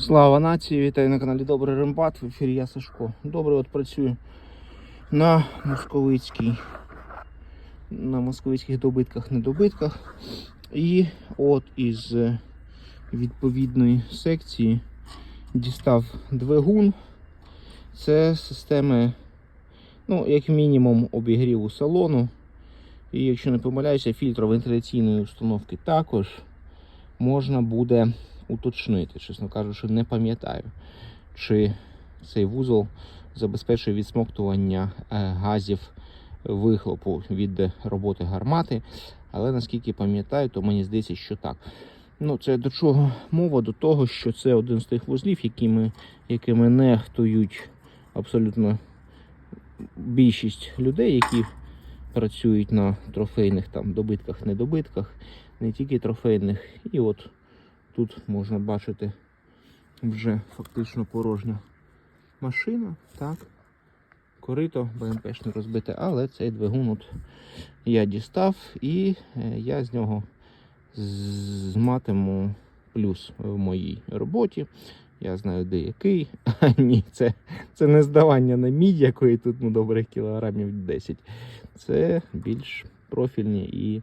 Слава нації! Вітаю на каналі Добрий Рембат. В ефірі я Сашко. Добре, от працюю на московицькій, на московицьких добитках, недобитках. І от із відповідної секції дістав двигун. Це системи, ну, як мінімум, обігріву салону. І якщо не помиляюся, фільтровентиляційної установки також можна буде уточнити. Чесно кажучи, не пам'ятаю, чи цей вузол забезпечує відсмоктування е, газів вихлопу від роботи гармати. Але наскільки пам'ятаю, то мені здається, що так. Ну, це до чого мова? До того, що це один з тих вузлів, якими, якими нехтують абсолютно більшість людей, які працюють на трофейних там добитках, недобитках, не тільки трофейних. І от тут можна бачити вже фактично порожня машина, так. Корито БМПшне розбите, але цей двигун от я дістав і е, я з нього зматиму плюс в моїй роботі. Я знаю, де який. А ні, це, це не здавання на мідь, якої тут ну, добрих кілограмів 10. Це більш профільні і